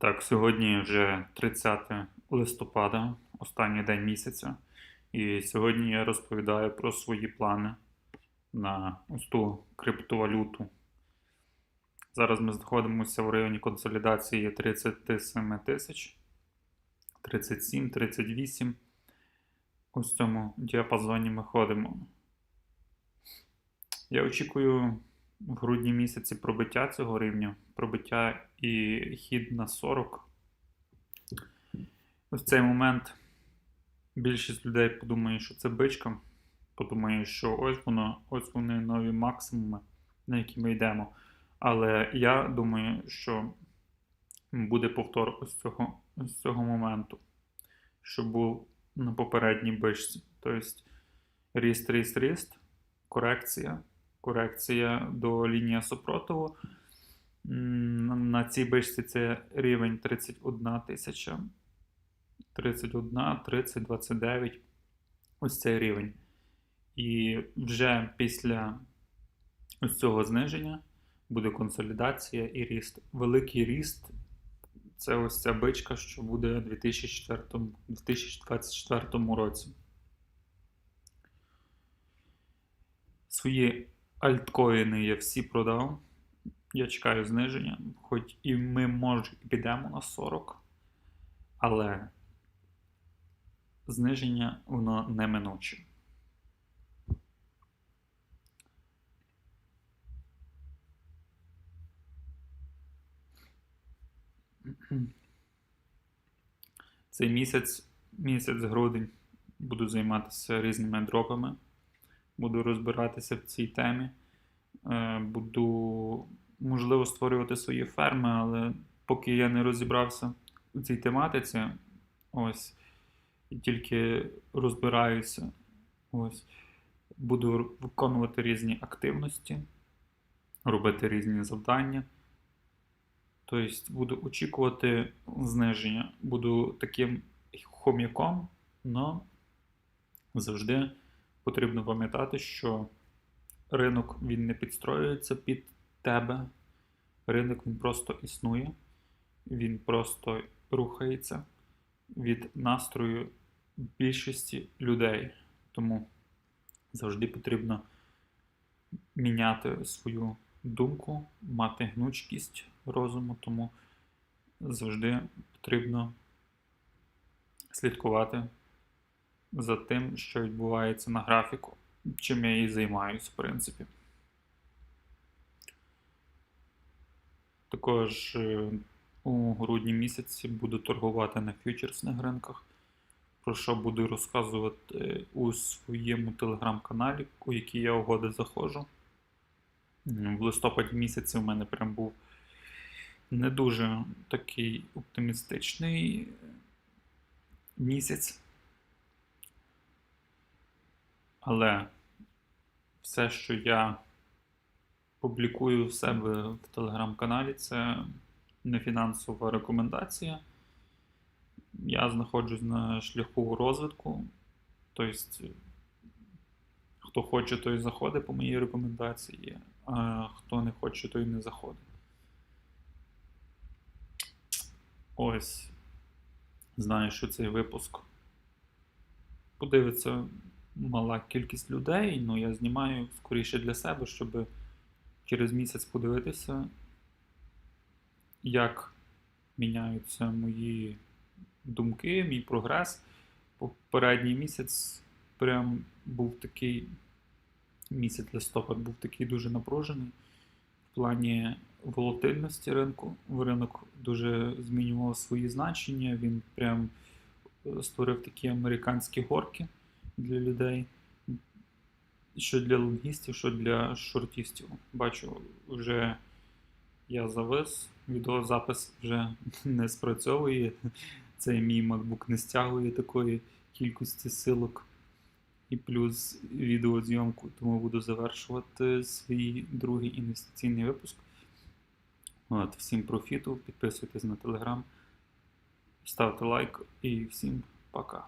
Так, сьогодні вже 30 листопада, останній день місяця. І сьогодні я розповідаю про свої плани на ось ту криптовалюту. Зараз ми знаходимося в районі консолідації 37 тисяч, 37, 38. Ось в цьому діапазоні ми ходимо. Я очікую в грудні місяці пробиття цього рівня, пробиття і хід на 40. В цей момент більшість людей подумає, що це бичка. Подумає, що ось воно, ось вони нові максимуми, на які ми йдемо. Але я думаю, що буде повтор ось цього, ось цього моменту, що був на попередній бичці. Тобто ріст, ріст, ріст, корекція корекція до лінії супротиву. На цій бичці це рівень 31 тисяча. 31, 30, 29. Ось цей рівень. І вже після ось цього зниження буде консолідація і ріст. Великий ріст це ось ця бичка, що буде у 2024 році. Свої Альткоїни я всі продав. Я чекаю зниження, хоч і ми, може, підемо на 40, але зниження воно неминуче. Цей місяць, місяць грудень, буду займатися різними дропами буду розбиратися в цій темі. Е, буду, можливо, створювати свої ферми, але поки я не розібрався у цій тематиці, ось, і тільки розбираюся, ось, буду виконувати різні активності, робити різні завдання. Тобто буду очікувати зниження. Буду таким хом'яком, але завжди потрібно пам'ятати, що ринок він не підстроюється під тебе. Ринок він просто існує, він просто рухається від настрою більшості людей. Тому завжди потрібно міняти свою думку, мати гнучкість розуму, тому завжди потрібно слідкувати за тим, що відбувається на графіку, чим я і займаюся, в принципі. Також е, у грудні місяці буду торгувати на фьючерсних ринках, про що буду розказувати у своєму телеграм-каналі, у який я угоди заходжу. В листопаді місяці у мене прям був не дуже такий оптимістичний місяць. Але все, що я публікую в себе в телеграм-каналі, це не фінансова рекомендація. Я знаходжусь на шляху розвитку. Тобто, хто хоче, той заходить по моїй рекомендації, а хто не хоче, той не заходить. Ось. Знаю, що цей випуск подивиться мала кількість людей, ну я знімаю скоріше для себе, щоб через місяць подивитися, як міняються мої думки, мій прогрес. Попередній місяць прям був такий місяць листопад був такий дуже напружений в плані волатильності ринку. Ринок дуже змінював свої значення, він прям е, створив такі американські горки для людей, що для лонгістів, що для шортістів. Бачу, вже я завис, відеозапис вже не спрацьовує. Цей мій MacBook не стягує такої кількості силок. І плюс відеозйомку, тому буду завершувати свій другий інвестиційний випуск. От, Всім профіту, підписуйтесь на телеграм, ставте лайк і всім пока.